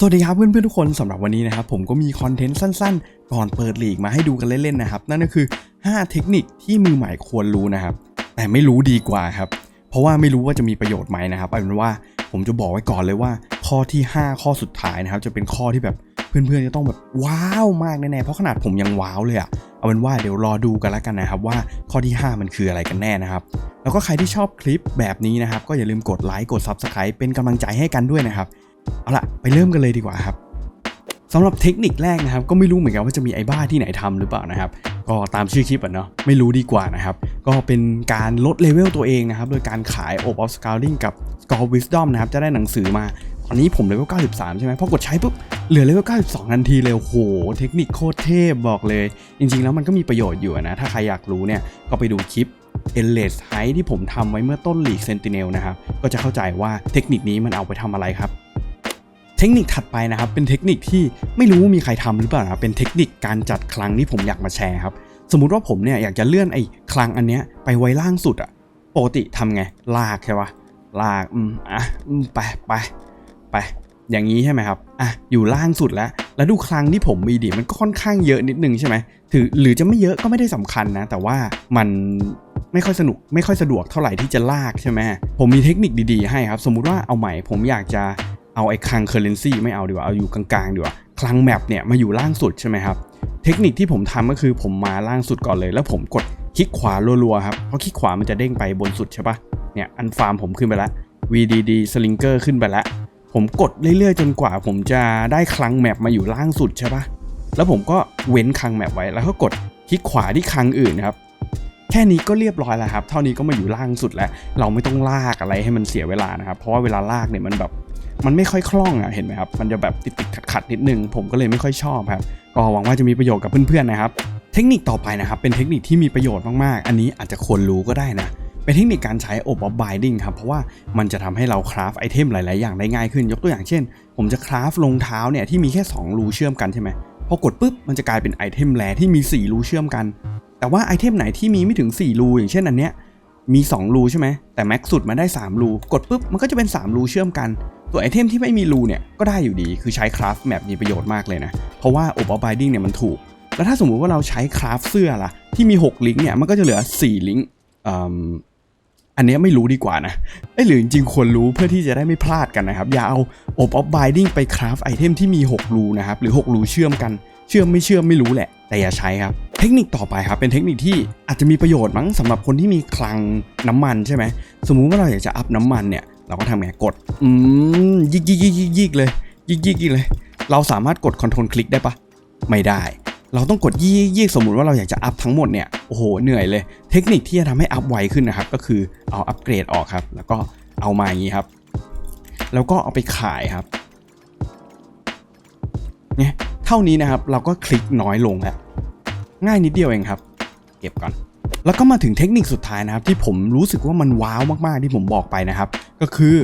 สวัสดีครับเพื่อนๆทุกคนสำหรับวันนี้นะครับผมก็มีคอนเทนต์สั้นๆ ก่อนเปิดลีกมาให้ดูกันเล่นๆนะครับ นั่นก็คือ 5 เทคนิคที่มือใหม่ควรรู้นะครับ แต่ไม่รู้ดีกว่าครับ เพราะว่าไม่รู้ว่าจะมีประโยชน์ไหมนะครับเอาเป็นว่าผมจะบอกไว้ก่อนเลยว่า ข้อที่ 5 ข้อสุดท้ายนะครับ จะเป็นข้อที่แบบเพื่อนๆจะต้องแบบว้าวมากแน่ๆเพราะขนาดผมยังว้าวเลยอะเอาเป็นว่าเดี๋ยวรอดูกันแล้วกันนะครับ ว่าข้อที่ 5 มันคืออะไรกันแน่นะครับ แล้วก็ใครที่ชอบคลิปแบบนี้นะครับ ก็อย่าลืมกดไลค์กด Subscribe เป็นกำลังใจให้กันด้วยนะครับ เอาล่ะ ไปเริ่มกันเลยดีกว่าครับสำหรับเทคนิคแรกนะครับ ก็ไม่รู้เหมือนกันว่าจะมีไอ้บ้าที่ไหนทำหรือเปล่านะครับ ก็ตามชื่อคลิปอะเนาะไม่รู้ดีกว่านะครับ ก็เป็นการลดเลเวลตัวเองนะครับ โดยการขาย o p of Scouting กับ Score Wisdom นะครับ จะได้หนังสือมาตอนนี้ผมเลเวล93 ใช่ไหมพอกดใช้ปุ๊บ เหลือเลเวล92 ทันทีเลยโห เทคนิคโคตรเทพบอกเลย จริง ๆ แล้วมันก็มีประโยชน์อยู่นะ ถ้าใครอยากรู้เนี่ย ก็ไปดูคลิป e n l e s s High ที่ผมทำไว้เมื่อต้น League Sentinel นะครับ ก็จะเข้าใจว่าเทคนิคนี้มันเอาไปทำอะไรครับ เทคนิคถัดไปนะครับ เป็นเทคนิคที่ไม่รู้ว่ามีใครทำหรือเปล่านะเป็นเทคนิคการจัดคลังที่ผมอยากมาแชร์ครับ สมมุติว่าผมเนี่ยอยากจะเลื่อนไอ้คลังอันเนี้ยไปไว้ล่างสุดอะปกติทำไง ลากใช่ปะลากอืมอะอืมไปไปไป อย่างนี้ใช่ไหมครับอะอยู่ล่างสุดแล้ว แล้วดูคลังที่ผมมีดิมันก็ค่อนข้างเยอะนิดนึงใช่ไหมถือหรือจะไม่เยอะก็ไม่ได้สำคัญนะ แต่ว่ามันไม่ค่อยสนุกไม่ค่อยสะดวกเท่าไหร่ที่จะลากใช่ไหมผมมีเทคนิคดีๆให้ครับ สมมุติว่าเอาใหม่ผมอยากจะ เอาไอ้คลังเคอร์เรนซีไม่เอาดีกว่า เอาอยู่กลางๆดีกว่าคลังแมปเนี่ยมาอยู่ล่างสุดใช่ไหมครับ เทคนิคที่ผมทำก็คือผมมาล่างสุดก่อนเลย แล้วผมกดคลิกขวารัวๆครับเพราะคลิกขวามันจะเด้งไปบนสุดใช่ปะเนี่ยอันฟาร์มผมขึ้นไปแล้ว VDD Slinger ขึ้นไปแล้วผมกดเรื่อยๆ จนกว่าผมจะได้คลังแมปมาอยู่ล่างสุดใช่ปะแล้วผมก็เว้นคลังแมปไว้แล้วก็กดคลิกขวาที่คลังอื่นครับ แค่นี้ก็เรียบร้อยแล้วครับ เท่านี้ก็มาอยู่ล่างสุดแล้ว เราไม่ต้องลากอะไรให้มันเสียเวลานะครับ เพราะว่าเวลาลากเนี่ยมันแบบมันไม่ค่อยคล่องอะเห็นไหมครับ มันจะแบบติดติดขัดขัดๆนิดนึง ผมก็เลยไม่ค่อยชอบครับ ก็หวังว่าจะมีประโยชน์กับเพื่อนๆนะครับ เทคนิคต่อไปนะครับ เป็นเทคนิคที่มีประโยชน์มากๆ อันนี้อาจจะควรรู้ก็ได้นะเป็นเทคนิคการใช้ o p of Binding ครับ เพราะว่ามันจะทำให้เราคราฟไอเทมหลาย ๆ อย่างได้ง่ายขึ้น ยกตัวอย่างเช่น ผมจะคราฟรองเท้าเนี่ยที่มีแค่ 2 รูเชื่อมกันใช่ไหมพอกดปุ๊บมันจะกลายเป็นไอเทมแรที่มี 4 รูเชื่อมกัน แต่ว่าไอเทมไหนที่มีไม่ถึง 4 รูอย่างเช่นอันเนี้ยมี 2 รูใช่ไหมแต่แม็กสุดมันได้ 3 รู กดปุ๊บมันก็จะเป็น 3 รูเชื่อมกันตัวไอเทมที่ไม่มีรูเนี่ยก็ได้อยู่ดี คือใช้คราฟแมปมีประโยชน์มากเลยนะ เพราะว่า o p of Binding เนี่ยมันถูก แล้วถ้าสมมุติว่าเราใช้คราฟเสื้อล่ะที่มี 6 ลิงก์เนี่ยมันก็จะเหลือ 4 ลิงก์อืมอันนี้ไม่รู้ดีกว่านะเอ้หรือจริงควรรู้เพื่อที่จะได้ไม่พลาดกันนะครับ อย่าเอา o p of Binding ไปคราฟไอเทมที่มี 6 รูนะครับ หรือ 6 รูเชื่อมกัน เชื่อมไม่เชื่อมไม่รู้แหละ แต่อย่าใช้ครับ เทคนิคต่อไปครับเป็นเทคนิคที่อาจจะมีประโยชน์มั้งสำหรับคนที่มีคลังน้ำมันใช่ไหมสมมุติว่าเราอยากจะอัพน้ำมันเนี่ยเราก็ทำไงกดอืมยิกยิกยิกยิกยิกเลยยิกยิกยิกเลย เราสามารถกด Ctrl คลิกได้ปะไม่ได้ เราต้องกดยี่ยี่สมมุติว่าเราอยากจะอัพทั้งหมดเนี่ยโอ้โหเหนื่อยเลย เทคนิคที่จะทำให้อัพไวขึ้นนะครับก็คือเอาอัปเกรดออกครับ แล้วก็เอามาอย่างนี้ครับ แล้วก็เอาไปขายครับเนี่ยเท่านี้นะครับเราก็คลิกน้อยลงแล้ว ง่ายนิดเดียวเองครับ เก็บก่อน แล้วก็มาถึงเทคนิคสุดท้ายนะครับ ที่ผมรู้สึกว่ามันว้าวมากๆที่ผมบอกไปนะครับ ก็คือ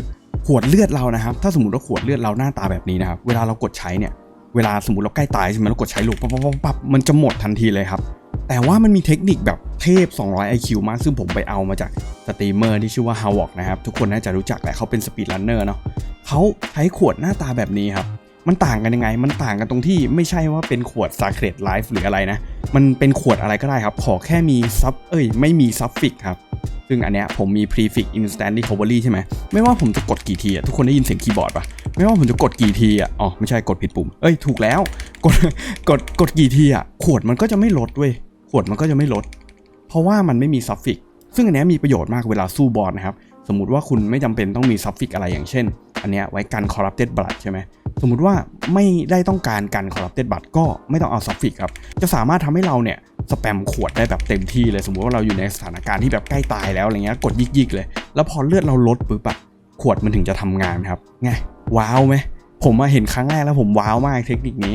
ขวดเลือดเรานะครับ ถ้าสมมติว่าขวดเลือดเราหน้าตาแบบนี้นะครับ เวลาเรากดใช้เนี่ย เวลาสมมติเราใกล้ตายใช่ไหมเรากดใช้ลูกปั๊บปั๊บปั๊บมันจะหมดทันทีเลยครับ แต่ว่ามันมีเทคนิคแบบเทพ 200 IQ มาก ซึ่งผมไปเอามาจากสตรีมเมอร์ที่ชื่อว่า h a w o k นะครับ ทุกคนน่าจะรู้จักแหละเขาเป็นสปีดรันเนอร์เนาะเขาใช้ขวดหน้าตาแบบนี้ครับ มันต่างกันยังไง มันต่างกันตรงที่ไม่ใช่ว่าเป็นขวด Sacred Life หรืออะไรนะ มันเป็นขวดอะไรก็ได้ครับ ขอแค่มีซับเอ้ย ไม่มีซับฟิกครับ ซึ่งอันเนี้ยผมมี prefix instant recovery ใช่ไหม ไม่ว่าผมจะกดกี่ทีอะทุกคนได้ยินเสียงคีย์บอร์ดปะไม่ว่าผมจะกดกี่ทีอะอ๋อ ไม่ใช่กดผิดปุ่ม เอ้ย ถูกแล้ว กด กด กดกี่ทีอะขวดมันก็จะไม่ลดเว้ย ขวดมันก็จะไม่ลด เพราะว่ามันไม่มีซับฟิก ซึ่งอันเนี้ยมีประโยชน์มากเวลาสู้บอสนะครับ สมมติว่าคุณไม่จำเป็นต้องมีซับฟิกอะไรอย่างเช่น อันเนี้ยไว้กัน corrupted blood ใช่ไหมสมมุติว่าไม่ได้ต้องการกัน corrupted blood ก็ไม่ต้องเอาซับฟิกครับ จะสามารถทำให้เราเนี่ยสแปมขวดได้แบบเต็มที่เลยสมมุติว่าเราอยู่ในสถานการณ์ที่แบบใกล้ตายแล้วอะไรเงี้ยกดยิกๆเลย แล้วพอเลือดเราลดปุ๊บอะขวดมันถึงจะทำงานครับไงว้าวไหมผมมาเห็นครั้งแรกแล้วผมว้าวมากเทคนิคนี้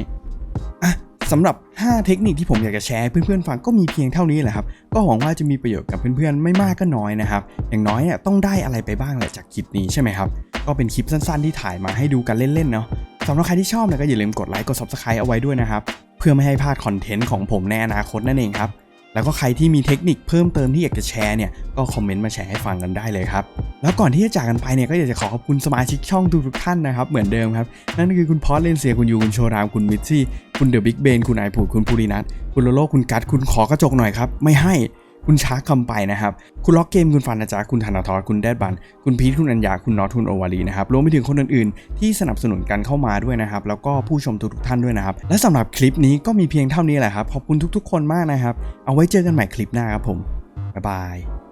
อะ สำหรับ 5 เทคนิคที่ผมอยากจะแชร์ให้เพื่อนๆฟังก็มีเพียงเท่านี้แหละครับ ก็หวังว่าจะมีประโยชน์กับเพื่อนๆไม่มากก็น้อยนะครับ อย่างน้อยเนี่ยต้องได้อะไรไปบ้างแหละจากคลิปนี้ใช่ไหมครับ ก็เป็นคลิปสั้นๆที่ถ่ายมาให้ดูกันเล่นๆเนาะสำหรับใครที่ชอบนี่ยก็อย่าลืมกดไลค์กด subscribe เอาไว้ด้วยนะครับ เพื่อไม่ให้พลาดคอนเทนต์ของผมในอนาคตนั่นเองครับแล้วก็ใครที่มีเทคนิคเพิ่มเติมที่อยากจะแชร์เนี่ยก็คอมเมนต์มาแชร์ให้ฟังกันได้เลยครับ แล้วก่อนที่จะจากกันไปเนี่ยก็อยากจะขอขอบคุณสมาชิกช่องทุกๆท่านนะครับเหมือนเดิมครับ นั่นก็คือคุณพอสเลนเซียคุณยูคุณโชรามคุณวิทซี่ คุณเดอะบิ๊กเบนคุณไอพูดคุณภูรินัทคุณโลโลคุณกัดคุณขอกระจกหน่อยครับ ไม่ให้คุณช้าคำไปนะครับ คุณล็อกเกมคุณฟันนะจ๊ะคุณธนาทรคุณแดดบัน คุณพีทคุณอัญญาคุณนอตคุณโอวารีนะครับรวมไปถึงคนอื่นๆ ที่สนับสนุนกันเข้ามาด้วยนะครับ แล้วก็ผู้ชมทุกๆท่านด้วยนะครับ และสำหรับคลิปนี้ก็มีเพียงเท่านี้แหละครับ ขอบคุณทุกๆ คนมากนะครับ เอาไว้เจอกันใหม่คลิปหน้าครับผมบ๊ายบาย